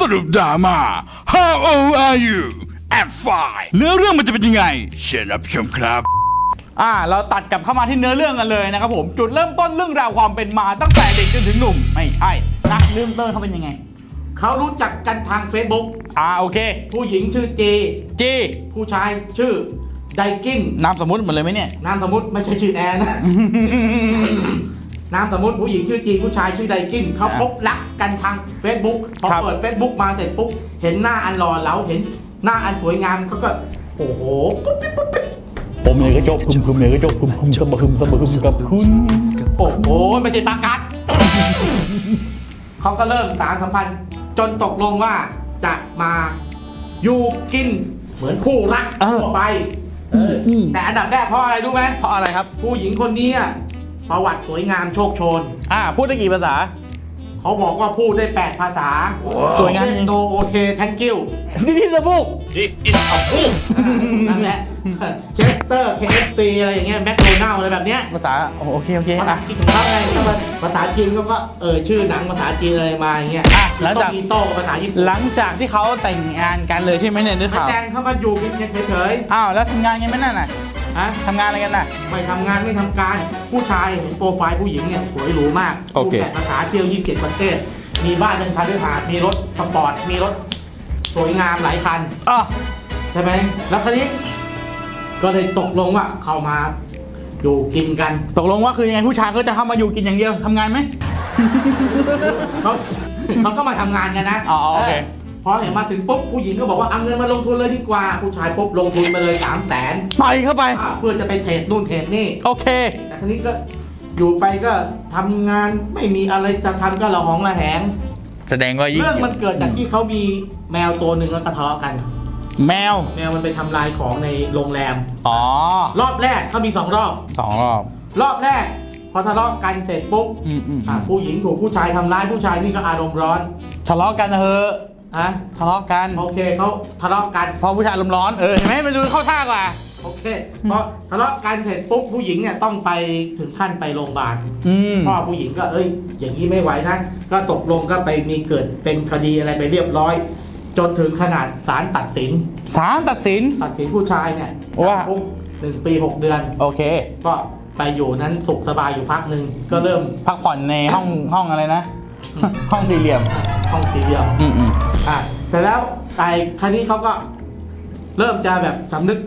สรุปดราม่า How old are you I'm fine เนื้อเรื่องมันจะเป็นยังไง เชิญรับชมครับ อ่า เราตัดกลับเข้ามาที่เนื้อเรื่องกันเลยนะครับผม จุดเริ่มต้นเรื่องราวความเป็นมาตั้งแต่เด็กจนถึงหนุ่ม ไม่ใช่นะเริ่มต้นเขาเป็นยังไง เขารู้จักกันทาง Facebook อ่า โอเค ผู้หญิงชื่อเจ จีผู้ชายชื่อไดกินนามสมมุติหมดเลยไหมเนี่ย นามสมมติไม่ใช่ชื่อแอนนะ นามสมมติผู้หญิงชื่อจีผู้ชายชื่อไดกินเขาพบรักกันทาง Facebook พอครับ เปิด Facebook มาเสร็จปุ๊บเห็นหน้าอันหล่อเหลาเห็นหน้าอันสวยงามเขาก็โอ้โหปุ๊บปิ๊บปุ๊บปิ๊บผมเลยก็จบคุมคุมเลยก็จบคุมคุมสมคุมสมคุมกับคุณโอ้โหไม่ใช่ปากัด เขาก็เริ่มสารสัมพันธ์จนตกลงว่าจะมาอยู่กินเหมือนคู่รักทั่วไปเอออแต่อันดับแรกเพราะอะไรรู้ไหม เพราะอะไรครับ ผู้หญิงคนนี้อะ ประวัติสวยงามโชคโชน อ่าพูดได้กี่ภาษา เขาบอกว่าพูดได้ 8 ภาษาสวยงามโนโอเคแทงกิ้วนี่ที่จะพูด This is a book นั่นแหละเชสเตอร์เคเอฟซีอะไรอย่างเงี้ยแมคโดนัลอะไรแบบเนี้ยภาษาโอเคโอเคภาษาอะจีนของเขาไงถ้ามันภาษาจีนก็ก็เออชื่อหนังภาษาจีนอะไรมาอย่างเงี้ยอะหลังจากอีโต้ภาษาญี่ปุ่นหลังจากที่เขาแต่งงานกันเลยใช่ไหมเนี่ยได้ไม่ข่าวแต่งเขาก็อยู่กันเฉยอ้าวแล้วทำงานกันไหมนั่นน่ะ ๆฮะทำงานอะไรกันน่ะไม่ทำงานไม่ทำการ ผู้ชายเห็นโปรไฟล์ผู้หญิงเนี่ยสวยหรูมากโอเคพูดแต่ภาษาเที่ยว27ประเทศ มีบ้านเป็นคาร์ดหาดมีรถสปอร์ต มีรถสวยงามหลายคัน อ๋อใช่ไหม แล้วคราวนี้ก็เลยตกลงว่าเข้ามาอยู่กินกันตกลงว่าคือยังไงผู้ชายก็จะเข้ามาอยู่กินอย่างเดียวทำงานไหม เขาเขาก็มาทำงานกันนะอ๋อโอเค พอเห็นมาถึงปุ๊บผู้หญิงก็บอกว่าเอาเงินมาลงทุนเลยดีกว่า ผู้ชายปุ๊บลงทุนไปเลยสามแสนไปเข้าไป เพื่อจะไปเทรดนู่นเทรดนี่ โอเค แต่ทีนี้ก็อยู่ไปก็ทำงานไม่มีอะไรจะทำก็ระหองระแหง แสดงว่ายิ่งเรื่องมันเกิดจากที่เขามีแมวตัวหนึ่งแล้วก็ทะเลาะกัน แมว แมวมันไปทำลายของในโรงแรม อ๋อรอบแรกเขามีสองรอบ สองรอบ รอบแรก พอทะเลาะกันเสร็จปุ๊บอืมอืมอะผู้หญิงถูกผู้ชายทำร้ายผู้ชายนี่ก็อารมณ์ร้อน ทะเลาะกันเถอะ อะทะเลาะกันโอเคเขาทะเลาะกันเพราะผู้ชายลมณ์ร้อนเออเห็นไหมไปดูเข้าท่ากว่า โอเคพอทะเลาะกันเสร็จปุ๊บผู้หญิงเนี่ยต้องไปถึงขั้นไปโรงพยาบาลอืมพ่อผู้หญิงก็เอ้ย อย่างนี้ไม่ไหวนะก็ตกลงก็ไปมีเกิดเป็นคดีอะไรไปเรียบร้อย จนถึงขนาดศาลตัดสิน ศาลตัดสิน ตัดสินผู้ชายเนี่ยว่า จำคุกหนึ่งปีหกเดือน โอเค ก็ไปอยู่นั้นสุขสบายอยู่พักหนึ่งก็เริ่มพักผ่อนในห้องห้องอะไรนะ ห้องสี่เหลี่ยมห้องสี่เหลี่ยมอืมอืม อะแต่แล้วไอ้ครั้นี้เขาก็เริ่มจะแบบสำนึก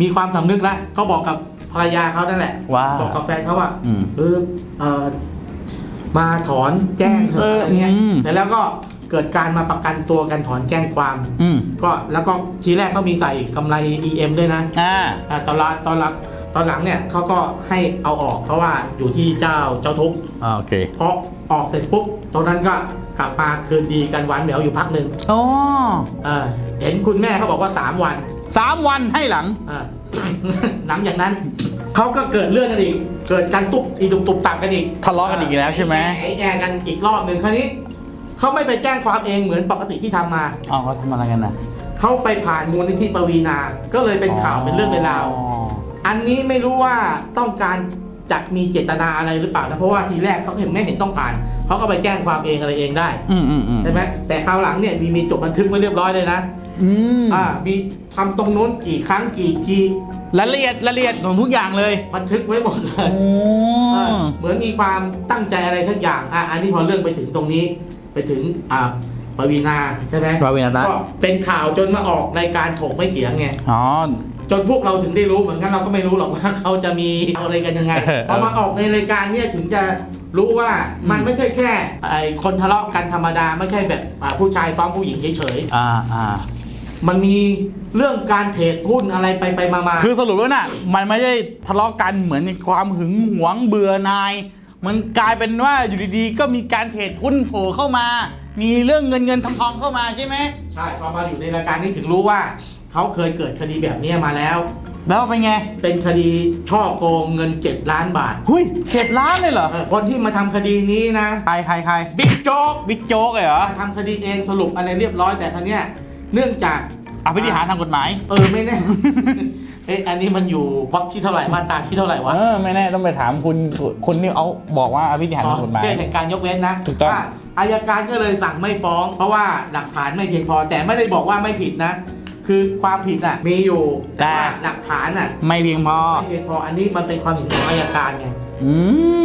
มีความสำนึกแล้วเขาบอกกับภรรยาเขานั่นแหละว่า บอกกับแฟนเขาว่า อืม เออเออมาถอนแจ้งเถเออะออะไรเงี้ยอืม แต่แล้วก็เกิดการมาประกันตัวกันถอนแจ้งความ อืมก็แล้วก็ทีแรกเขามีใส่กำไร EM ด้วยนะอ่าอะตอนหลังตอนหลังตอนหลังเนี่ยเขาก็ให้เอาออกเพราะว่าอยู่ที่เจ้าเจ้าทุกข์ อ่าโอเคพอออกเสร็จปุ๊บตรงนั้นก็ กลับมาคืนดีกันหวานแหววอยู่พักหนึ่งอ๋อเออเห็นคุณแม่เขาบอกว่า3วันสามวันให้หลัง เออ หลังจากนั้น เขาก็เกิดเรื่องกันอีก เกิดการตุบอีตุบตุบตับกันอีกทะเลาะกันอีกแล้วใช่ไหม ไอ้แอร์กันอีกรอบหนึ่งคราวนี้เขาไม่ไปแจ้งความเองเหมือนปกติที่ทำมาอ๋อเขาทำอะไรกันน่ะเขาไปผ่านมูลนิธิปวีนา ก็เลยเป็นข่าวเป็นเรื่องเป็นราวอ๋ออันนี้ไม่รู้ว่าต้องการ จะมีเจตนาอะไรหรือเปล่านะเพราะว่าทีแรกเขาเห็นไม่เห็นต้องการเขาก็ไปแจ้งความเองอะไรเองได้อืมอืมอืมใช่ไหมแต่คราวหลังเนี่ยมีมีจดบันทึกไว้เรียบร้อยเลยนะอืมอ่ามีทำตรงนู้นกี่ครั้งกี่ทีรายละเอียดรายละเอียดของทุกอย่างเลยบันทึกไว้หมดเลยโอ้เออเหมือนมีความตั้งใจอะไรทุกอย่างอะอันนี้พอเรื่องไปถึงตรงนี้ ไปถึงอ่าปวีนาใช่ไหมปวีณาตะก็เป็นข่าวจนมาออกรายการถกไม่เถียงไง อ๋อ จนพวกเราถึงได้รู้เหมือนกันเราก็ไม่รู้หรอกว่าเขาจะมีอะไรกันยังไงเออพอมาออกในรายการเนี่ยถึงจะรู้ว่ามันไม่ใช่แค่ไอ้คนทะเลาะกันธรรมดาไม่ใช่แบบอ่าผู้ชายฟ้องผู้หญิงเฉยอ่าอ่าๆมันมีเรื่องการเทรดหุ้นอะไรไปไปมามาคือสรุปแล้วน่ะ มันไม่ได้ทะเลาะกันเหมือนความหึงหวงเบื่อนาย มันกลายเป็นว่าอยู่ดีๆ ก็มีการเทรดหุ้นโผล่เข้ามา มีเรื่องเงินเงินทองทองเข้ามาใช่ไหม ใช่พอมาอยู่ในรายการนี้ถึงรู้ว่า เขาเคยเกิดคดีแบบนี้มาแล้ว แล้วเป็นไง เป็นคดีช่อโกงเงิน 7 ล้านบาทหุยเจ็ดล้านเลยเหรอ เออคนที่มาทำคดีนี้นะ ใครใครใครบิ๊กโจ๊กบิ๊กโจ๊กเลยเหรอ มาทำคดีเองสรุปอะไรเรียบร้อยแต่ครั้เนี้ยเนื่องจากอภิธิหารทางกฎหมาย เออไม่แน่ เอ้ยอันนี้มันอยู่วรรคที่เท่าไหร่มาตราที่เท่าไหร่วะ เออไม่แน่ต้องไปถามคุณคุณนี่เอาบอกว่าอภิธิหารทางกฎหมายเรื่องแห่งการยกเว้นนะถูกต้อง ว่าอายการก็เลยสั่งไม่ฟ้อง เพราะว่าหลักฐานไม่เพียงพอแต่ไม่ได้บอกว่าไม่ผิดนะ คือความผิดอะมีอยู่แต่ ว่าหลักฐานอะไม่เพียงพอ ไม่เพียงพออันนี้มันเป็นความเห็นของอายการไงอื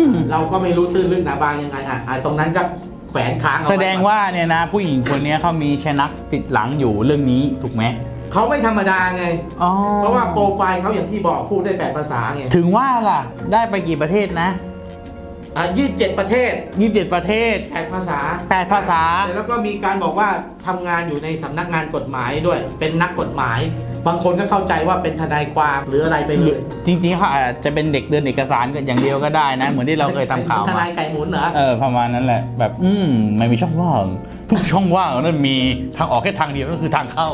ม เราก็ไม่รู้ตื้นลึกหนาบางยังไงอะอะตรงนั้นก็แขวนค้างเอาไแสดงว่าเนี่ยนะ ผู้หญิงคนนี้เขามีชนักติดหลังอยู่เรื่องนี้ถูกไหมเขาไม่ธรรมดาไง อ๋อเพราะว่าโปรไฟล์เขาอย่างที่บอกพูดได้แปดภาษาไงถึงว่าล่ะ ได้ไปกี่ประเทศนะ อะยี่สิบเจ็ดประเทศยี่สิบเจ็ดประเทศแปดภาษาแปดภาษา แล้วก็มีการบอกว่าทำงานอยู่ในสำนักงานกฎหมายด้วย เป็นนักกฎหมาย บางคนก็เข้าใจว่าเป็นทนายความหรืออะไรไปเลยจริงๆเขาอาจจะเป็นเด็กเดินเอกสารกันอย่างเดียวก็ได้นะ เหมือนที่เราเคยทำข่าวเป็นทมา นายไก่หมุนเหรอ เออประมาณนั้นแหละ แบบ อืมไม่มีช่องว่างทุกช่องว่างนั้นมีทางออกแค่ทางเดียวก็คือทางเข้า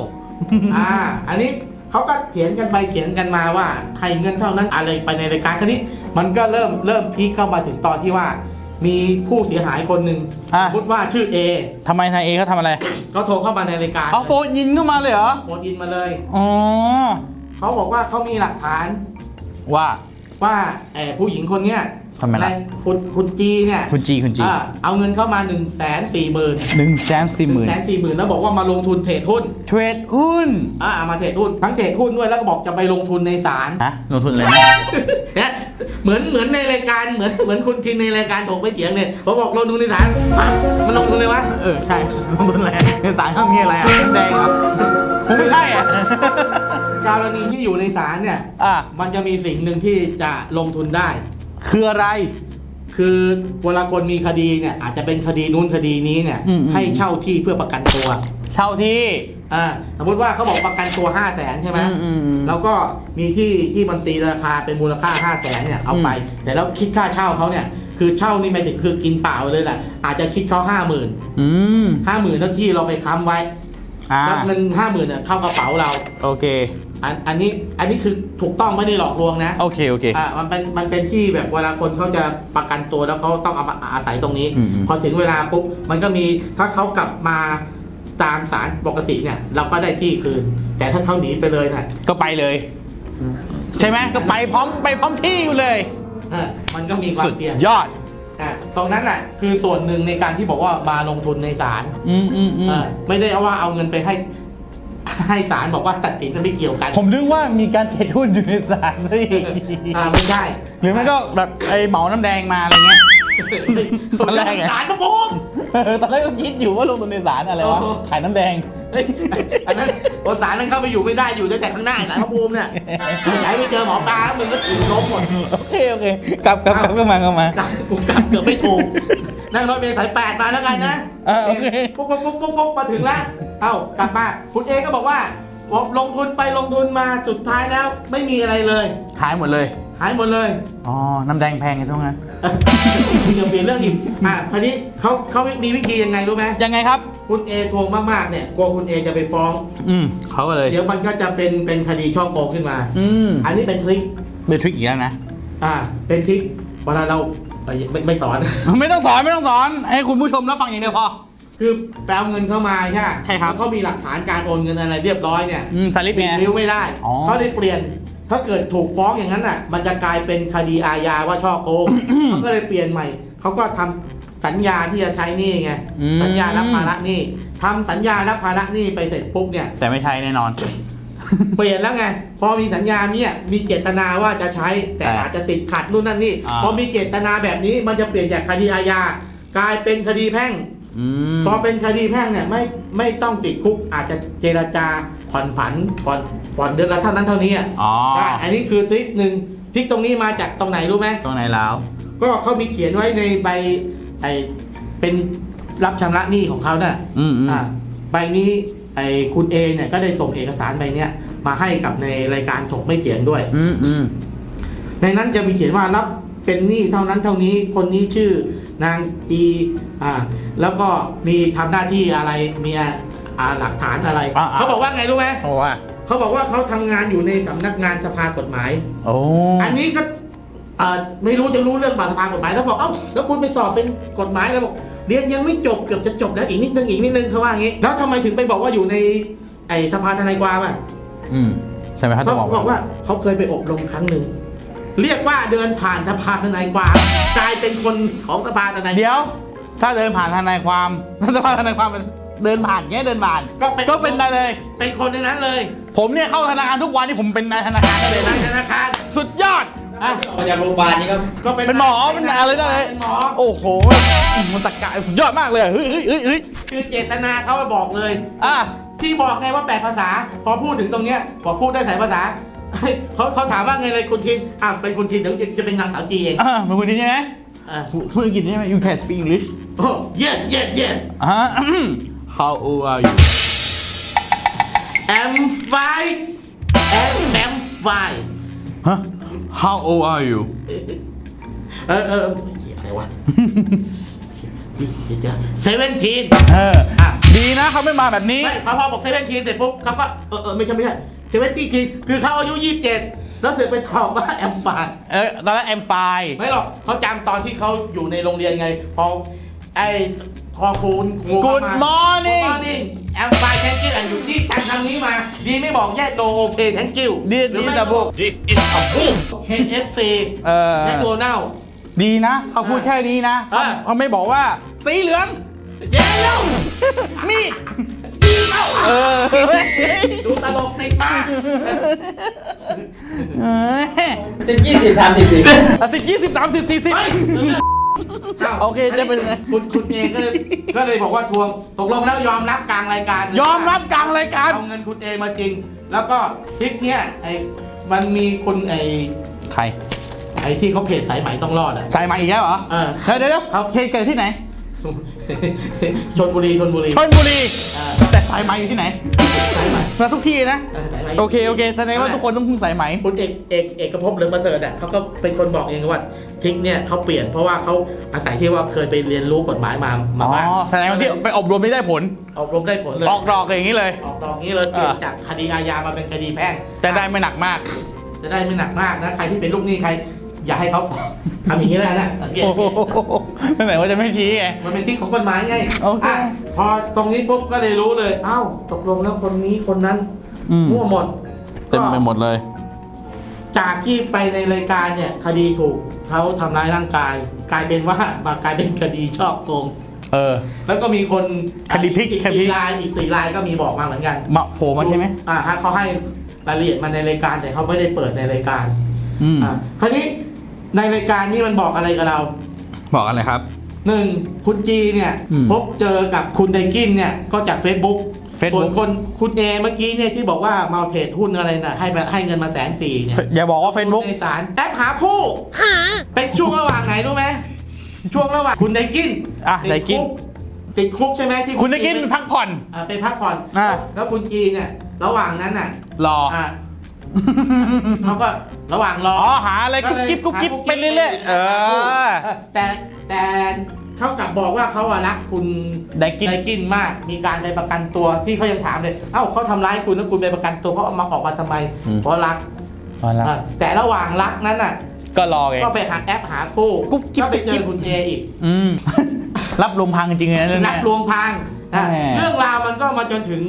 อ่า อันนี้ เขาก็เขียนกันไปเขียนกันมาว่าให้เงินเท่านั้นอะไรไปในรายการคราวนี้ มันก็เริ่มเริ่มพีคเข้ามาถึงตอนที่ว่า มีผู้เสียหายคนหนึ่งอะ สมมติว่าชื่อเอทำไมนายเอเขาทำอะไรเขาโทรเข้ามาในรายการเอาโฟนยินเข้ามาเลยเหรอโอนอินมาเลย อ๋อ เขาบอกว่าเขามีหลักฐานว่า ว่าแอบผู้หญิงคนเนี้ย ทำไมล่ะในคุณคุณจีเนี่ยคุณจีคุณจีอ่าเอาเงินเข้ามา1นึ่งแสนสี่หมื่นหนึ่งแสนสี่หมื่นแสนสี่หมื่นแล้วบอกว่ามาลงทุนเทรดหุ้นเทรดหุ้นอ่ามาเทรดหุ้นทั้งเทรดหุ้นด้วยแล้วก็บอกจะไปลงทุนในศาล ฮะลงทุนอะไรนะเนี่ยเหมือนเหมือนในรายการเหมือนเหมือนคุณทินในรายการถกไม่เถียงเนี่ยผมบอกลงทุนในศาลอะมันลงทุนเลยวะเออใช่ลงทุนอะไรในสารเขามีอะไรอะแดงครับคงไม่ใช่อะ กรณีที่อยู่ในศาลเนี่ย อะมันจะมีสิ่งหนึ่งที่จะลงทุนได้ คืออะไร คือเวลาคนมีคดีเนี่ย อาจจะเป็นคดีนู้นคดีนี้เนี่ย อืมอืม ให้เช่าที่เพื่อประกันตัวเช่าที่ อ่าสมมติว่าเขาบอกประกันตัว5 0 0แสนใช่ไหมอืมอืมอืมแล้วก็มีที่ที่มันตีราคาเป็นมูลค่า5 0 0แสนเนี่ยเอาไป แต่แล้วคิดค่าเช่าเขาเนี่ย คือเช่านี่หมายถึงคือกินเปล่าเลยแหละอาจจะคิดเขาห้าหมื่นอืมห้าหมื่นแล้วที่เราไปค้ำไว้อ่าแล้วเงินห้าหมื่นเนี่ยเข้ากระเป๋าเรา โอเค อันอันนี้อันนี้คือถูกต้องไม่ได้หลอกลวงนะโอเคโอเค อ่ามันเป็นมันเป็นที่แบบเวลาคนเขาจะประกันตัวแล้วเขาต้องเอามาอาศัยตรงนี้ อืมอืม พอถึงเวลาปุ๊บมันก็มีถ้าเขากลับมาตามสารปกติเนี่ย เราก็ได้ที่คืน แต่ถ้าเขาหนีไปเลยเนี่ยก็ไปเลย ใช่ไหมก็ไปพร้อมไปพร้อมที่อยู่เลย เออมันก็มีควาสุมดเสี่ยงยอด อะตรงนั้นแหละคือส่วนหนึ่งในการที่บอกว่ามาลงทุนในศาล อืมอืมอืมเออไม่ได้เอาว่าเอาเงินไปให้ ให้ศาลบอกว่าตัดสินมันไม่เกี่ยวกันผมนึกว่ามีการเทรดหุ้นอยู่ในศาลซะอีกอ่าไม่ใช่หรือไม่ก็แบบไอเหมาน้ำแดงมาอะไรเงี้ย ตอนแรกไงศาลพระพรหมเออตอนแรกก็คิดอยู่ว่าลงทุนในศาลอะไรวะโอ้โหขายน้ำแดง เฮ้ยอันนั้นโอศาลนั้นเข้าไปอยู่ไม่ได้อยู่ตั้งแต่ข้างหน้าศาลพระภูมิเนี่ยไหนไปเจอหมอปลามึงก็ถือล้มหมดโอเค โอเค กลับกลับกลับเข้ามาเข้ามา กลับกูกลับเกือบไม่ถูก นั่งรถเมล์สายแปดมาแล้วกันนะอ่าโอเค ปุ๊บปุ๊บปุ๊บปุ๊บปุ๊บมาถึงแล้วเอ้ากลับมา คุณเอก็บอกว่าบอกลงทุนไปลงทุนมาสุดท้ายแล้วไม่มีอะไรเลย ขายหมดเลย หายหมดเลย อ๋อ น้ำแดงแพงไงทุกนั้นคุณจะเปลี่ยนเรื่องอีกอะคราวนี้เขาเขามีวิธียังไงรู้ไหมยังไงครับ คุณเอทวงมากๆเนี่ยกลัวคุณเอจะไปฟ้อง อืมเขาก็เลย เดี๋ยวมันก็จะเป็นเป็นคดีช่อโกงขึ้นมา อืมอันนี้เป็นทริคเป็นทริคอีกแล้วนะ อ่า เป็นทริคเวลาเรา เอ้ยไม่ไม่สอน ไม่ต้องสอนไม่ต้องสอน ให้คุณผู้ชมรับฟังอย่างเดียวพอ คือแปลเงินเข้ามาใช่ไหมใช่ครับ แล้วเขามีหลักฐานการโอนเงินอะไรเรียบร้อยเนี่ยอืมสลิปปิดไง นิ้วไม่ได้ อ๋อ เขาได้เปลี่ยน ถ้าเกิดถูกฟ้องอย่างนั้นอะ มันจะกลายเป็นคดีอาญาว่าช่อโกง เขาก็เลยเปลี่ยนใหม่ เขาก็ทำสัญญาที่จะใช้หนี้ไง อืม สัญญารับภาระหนี้ทำสัญญารับภาระหนี้ไปเสร็จปุ๊บเนี่ย แต่ไม่ใช่แน่นอน เปลี่ยนแล้วไง พอมีสัญญาเนี่ยมีเจตนาว่าจะใช้แต่แต่อาจจะติดขัดนู่นนั่นนี่ อ่า พอมีเจตนาแบบนี้มันจะเปลี่ยนจากคดีอาญากลายเป็นคดีแพ่ง อืม พอเป็นคดีแพ่งเนี่ยไม่ไม่ต้องติดคุกอาจจะเจรจาผ่อนผันผ่อนผ่อนเดือนละเท่านั้นเท่านี้อะอ๋อ ได้อันนี้คือทริคหนึ่งทริคตรงนี้มาจากตรงไหนรู้ไหม ตรงไหนแล้ว ก็เขามีเขียนไว้ในใบไอเป็นรับชำระหนี้ของเขาน่ะอืมอืม อ่าใบนี้ ไอคุณเอเนี่ยก็ได้ส่งเอกสารใบเนี้ยมาให้กับในรายการถกไม่เขียนด้วย อืมอืมในนั้นจะมีเขียนว่ารับเป็นหนี้เท่านั้นเท่านี้คนนี้ชื่อนางจีอ่าแล้วก็มีทำหน้าที่อะไรมีอ่าหลักฐานอะไร อ่าอ่า เขาบอกว่าไงรู้ไหมเพราะว่าเขาบอกว่าเขาทำงานอยู่ในสำนักงานสภากฎหมาย โอ้อันนี้ก็เอ่อไม่รู้จะรู้เรื่องสภากฎหมายแล้วบอกเอ้าแล้วคุณไปสอบเป็นกฎหมายแล้วบอก เรียนยังไม่จบเกือบจะจบแล้วอีกนิดนึงอีกนิดนึงเขาว่าอย่างนี้ แล้วทำไมถึงไปบอกว่าอยู่ในไอสภาทนายความอะอืมใช่ไหมครับเขาต้องบอกบอกว่าเขาเคยไปอบรมครั้งหนึ่งเรียกว่าเดินผ่านสภาทนายความกลายเป็นคนของสภาทนายเดี๋ยว ถ้าเดินผ่านทนายความถ้าจะผ่านทนายความเป็นเดินผ่านเงี้ยเดินผ่านก็เป็นก็เป็นได้เลย เป็นคนในนั้นเลย ผมเนี่ยเข้าธนาคารทุกวันที่ผมเป็นนายธนาคารได้เลเป็ยนนายธนาคารสุดยอด อะมาจากโรงพยาบาลนี่ครับก็เป็นเป็นหมอเป็นอะไรได้เลยเป็นหมอโอ้โห มันตะกายสุดยอดมากเลยเฮ้ยเฮ้ยเฮ้ยเฮ้ยคือเจตนาเขาบอกเลย อะ ที่บอกไงว่าแปดภาษา พอพูดถึงตรงเนี้ยพอพูดได้หลายภาษาเฮ้ยเขาเขาถามว่าไงเลยคุณทินอะเป็นคุณทินเดี๋ยวจะเป็นนางสาวจีเองอะเป็นคนที่ใช่ไหมอะ พูดอังกฤษใช่ไหม you can speak English โอ้ yes yes yes อะ how old are you am fine am am fine ฮะ how old are you เออเอออะไรวะ เซเว่นทีนเอออะดีนะเขาไม่มาแบบนี้ ไม่พอพอบอกเซเว่นทีนเสร็จปุ๊บเขาก็เออเออไม่ใช่ไม่ใช่เซเว่นทีนคือเขาอายุยี่สิบเจ็ดแล้วเสือกไปตอบว่าแอมฟายเออตอนแรก I'm fine ไม่หรอกเขาจำตอนที่เขาอยู่ในโรงเรียนไงพอไอ้ คอคูณครู Good มา morning Good morning แอมไฟแทงกิ้วอยู่ที่จำคำนี้มา ดีไม่บอกแยกโนโอเคแทงกิ้วดีดีดับเบิล This is a boom เคนเอฟซีเออแจ็คโรนัลดีนะเขาพูดแค่นี้นะอะเขาไม่บอกว่าสีเหลืองเย้เล่ามีดดีเล่าเออดูตลกติดมากเออสิบยี่สิบสามสิบสี่อะสิบยี่สิบสามสิบสี่สิบ เฮ้ย โอเคจะเป็นไง คุณคุณเองก็เลยก็เลยบอกว่าทวงตกลงแล้วยอมรับกลางรายการเลยยอมรับกลางรายการ เอาเงินคุณเอมาจริง แล้วก็ทริปเนี้ยไอ้มันมีคุณไอ้ใครไอ้ที่เขาเพจสายไหมต้องรอดอะ ใส่มาอีกแล้วเหรอเออ เดี๋ยวเดี๋ยวเขาเหตุเกิดที่ไหนชนบุรีชนบุรีชลบุรีเออแต่ สายไหมอยู่ที่ไหนสายไหมมาทุกที่นะเออสายไหมโอเคโอเคแสดงว่าทุกคนต้องพึ่งสายไหม คุณเอกเอกเอกภพเหลืองประเสริฐอะเขาก็เป็นคนบอกเองว่าทริกเนี่ยเขาเปลี่ยนเพราะว่าเขาอาศัยที่ว่าเคยไปเรียนรู้กฎหมายมาอ๋มาอบ้างแสดงว่าที่ไปอบรมไม่ได้ผล อบรมได้ผลเลย ออกดอกอย่างนี้เลย ออกดอกนี้เลยเปลี่ยนอ่าจากคดีอาญามาเป็นคดีแพ่งแต่ได้ไม่หนักมาก จะได้ไม่หนักมากนะใครที่เป็นลูกหนี้ใคร อย่าให้เขาทำอย่างนี้แล้วนะสังเกตโอ้โหนั่นไหนว่าจะไม่ชี้ไง มันเป็นที่ของกฎหมายไงโอเค อะพอตรงนี้ปุ๊บก็เลยรู้เลย เอ้าตกลงแล้วคนนี้คนนั้นอืมมั่วหมดเต็มไปหมดเลย จากที่ไปในรายการเนี่ย คดีถูกเขาทำร้ายร่างกาย กลายเป็นว่ามากลายเป็นคดีชอบโกง เออ แล้วก็มีคนคดีพลิกอีกคดีพลิสี่ก รายอีกสี่รายก็มีบอกมาเหมือนกัน มาโผล่มาใช่ไหมอ่าฮะเขาให้รายละเอียดมาในรายการแต่เขาไม่ได้เปิดในรายการอืม อ่าคราวนี้ ในรายการนี้มันบอกอะไรกับเราบอกอะไรครับ หนึ่งคุณจีเนี่ยอืมพบเจอกับคุณไดกินเนี่ยก็จาก Facebook Facebook ส่วนคนคุณเอเมื่อกี้เนี่ยที่บอกว่ามาเทรดหุ้นอะไรน่ะให้มาให้เงินมาแสนสี่เนี่ยอย่าบอกว่าเฟซบุ๊กในศาลแอปหาคู่เป็นช่วงระหว่างไหนรู้ไหมช่วงระหว่างคุณไดกินอะติไดกินคุติดคุกใช่ไหมที่คุณได้กินพักผ่อน อ่าไปพักผ่อนอ่าแล้วคุณจีเนี่ยระหว่างนั้นน่ะรอ อ่า เขาก็ระหว่างรออ๋อหาอะไรกุ๊บกิ๊บกุ๊บกิ๊บไปเรื่อยๆเออ แต่แต่เขากลับบอกว่าเขาอะรักคุณได้กิน ได้กินมาก มีการไปประกันตัวที่เขายังถามเลย เอ้าเขาทำร้ายคุณแล้วคุณไปประกันตัวเขาเอามาออกมาทำไมอืม เพราะรักอ๋อแล้วอะแต่ระหว่างรักนั้นน่ะ ก็รอไง ก็ไปหาแอปหาคู่กุ๊บกิ๊บก็ไปเจกุ๊บกิ๊อบคุณเออีกอืม รับลมพังจริงๆเลยนะเรื่องนักเนี้ยลวงพรางนะแหมเรื่องราวมันก็มาจนถึง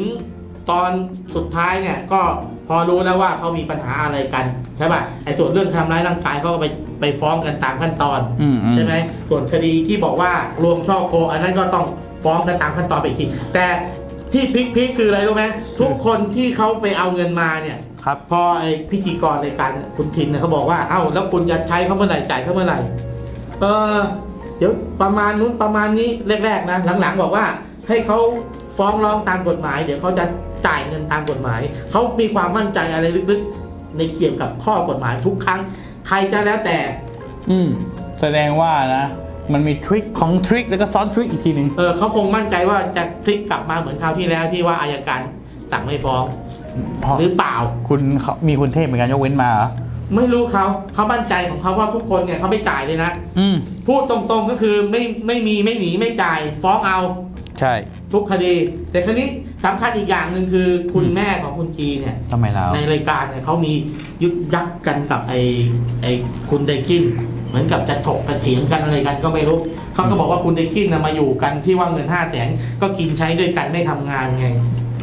ตอนสุดท้ายเนี่ยก็ พอรู้แล้วว่าเขามีปัญหาอะไรกันใช่ป่ะไอ้ส่วนเรื่องทำร้ายร่างกายเขาก็ไปไปฟ้องกันตามขั้นตอนอืมอืม ใช่ไหมส่วนคดีที่บอกว่ารวมช่อโกงอันนั้นก็ต้องฟ้องกันตามขั้นตอนไปอีกทีแต่ที่พลิกพลิกคืออะไรรู้ไหมทุกคนที่เขาไปเอาเงินมาเนี่ย ครับ พอไอ้พิธีกรในการคุณทินเนี่ยเขาบอกว่า เอ้าแล้วคุณจะใช้เขาเมื่อไหร่จ่ายเขาเมื่อไหร่ เออเดี๋ยวประมาณนู้นประมาณนี้แรกๆนะหลังๆ บอกว่า ให้เขาฟ้องร้องตามกฎหมาย เดี๋ยวเขาจะ จ่ายเงินตามกฎหมาย เขามีความมั่นใจอะไรลึกๆ ในเกี่ยวกับข้อกฎหมายทุกครั้ง ใครจะแล้วแต่อืมแสดงว่านะมันมีทริคของทริคแล้วก็ซ้อนทริคอีกทีหนึ่งเออเขาคงมั่นใจว่าจะพลิกกลับมาเหมือนคราวที่แล้วที่ว่าอายการสั่งไม่ฟ้อง เพราะหรือเปล่า คุณเขามีคุณเทพเหมือนกันยกเว้นมาเหรอไม่รู้เขาเขามั่นใจของเขาว่าทุกคนเนี่ยเขาไม่จ่ายเลยนะ อืม พูดตรงๆก็คือไม่ไม่มีไม่หนีไม่จ่ายฟ้องเอา ใช่ ทุกคดี แต่คราวนี้ สำคัญอีกอย่างหนึ่งคือคุณแม่ของคุณจีเนี่ย ทำไมเราในรายการเนี่ยเขามียุดยักกันกับไอ้ไอ้คุณไดกิน เหมือนกับจะถกกระเถียงกันอะไรกันก็ไม่รู้เขาก็บอกว่าคุณไดกินนะมาอยู่กันที่ว่าเงินห้าแสนก็กินใช้ด้วยกันไม่ทำงานไง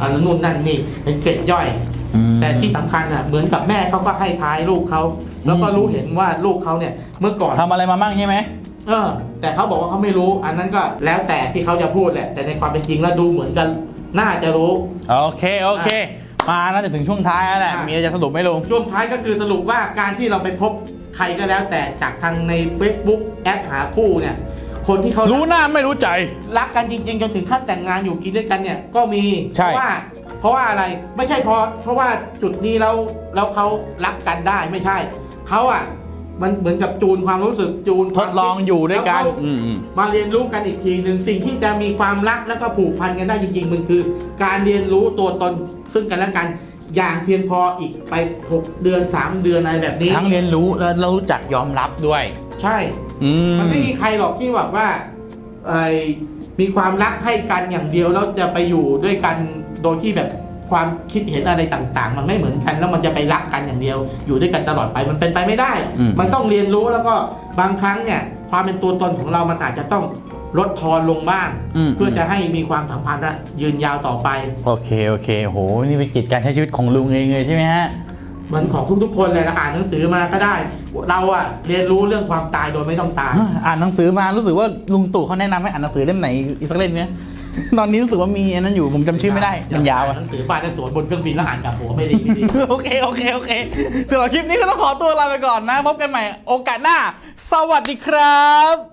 อะไรนู่นนั่นนี่เป็นเกร็ดย่อย อืม แต่ที่สำคัญอะเหมือนกับแม่เขาก็ให้ท้ายลูกเขาแล้วก็รู้เห็นว่าลูกเขาเนี่ยเมื่อก่อน ทำอะไรมามั่งใช่ไหมเอเออ แต่เขาบอกว่าเขาไม่รู้ อันนั้นก็แล้วแต่ที่เขาจะพูดแหละ แต่ในความเป็นจริงแล้วดูเหมือนกัน น่าจะรู้ โอเค โอเค มาน่าจะถึงช่วงท้ายแล้วแหละ อะ มีอะไรจะสรุปไหมลุงช่วงท้ายก็คือสรุปว่าการที่เราไปพบใครก็แล้วแต่จากทางใน Facebook แอปหาคู่เนี่ย คนที่เขารู้หน้าไม่รู้ใจ รักกันจริง ๆ จนถึงขั้นแต่งงานอยู่กินด้วยกันเนี่ยก็มีใช่เพราะว่า เพราะว่าอะไรไม่ใช่เพราะเพราะว่าจุดนี้แล้วแล้วเขารักกันได้ไม่ใช่เขาอะ มันเหมือนกับจูนความรู้สึกจูนทดลองอยู่ด้วยกันแล้เขาอืมอืมมาเรียนรู้กันอีกทีหนึ่งสิ่งที่จะมีความรักแล้วก็ผูกพันกันได้จริงๆมันคือ การเรียนรู้ตัวตนซึ่งกันและกันอย่างเพียงพออีกไป 6 เดือน 3 เดือนอะไรแบบนี้ทั้งเรียนรู้แล้วเรารู้จักยอมรับด้วยใช่ อืม มันไม่มีใครหรอกที่แบบว่าไอ้มีความรักให้กันอย่างเดียวแล้วจะไปอยู่ด้วยกันโดยที่แบบ ความคิดเห็นอะไรต่างๆ มันไม่เหมือนกัน แล้วมันจะไปรักกันอย่างเดียว อยู่ด้วยกันตลอดไปมันเป็นไปไม่ได้ อืม มันต้องเรียนรู้แล้วก็บางครั้งเนี่ย ความเป็นตัวตนของเรามันอาจจะต้องลดทอนลงบ้างมเพื่อจะให้มีความสัมพันธ์อะยืนยาวต่อไป โอเค โอเคโหนี่เป็นกิจการใช้ชีวิตของลุงเองเลยใช่ไหมฮะ เหมือนของทุกๆคนเลยนะอ่านหนังสือมาก็ได้ เราอะเรียนรู้เรื่องความตายโดยไม่ต้องตาย อ่านหนังสือมารู้สึกว่าลุงตู่เขาแนะนำให้อ่านหนังสือเล่มไหนอีกสักเล่มเนี้ย ตอนนี้รู้สึกว่ามีอันนั้นอยู่ผมจำชื่อไม่ได้มันยาวอะหนังสือปลาจะสวนบนเครื่องบินแล้วอ่านกลับหัวไม่ดีไม่ดีโอเคโอเคโอเคสำหรับคลิปนี้ก็ต้องขอตัวลาไปก่อนนะพบกันใหม่โอกาสหน้า สวัสดีครับ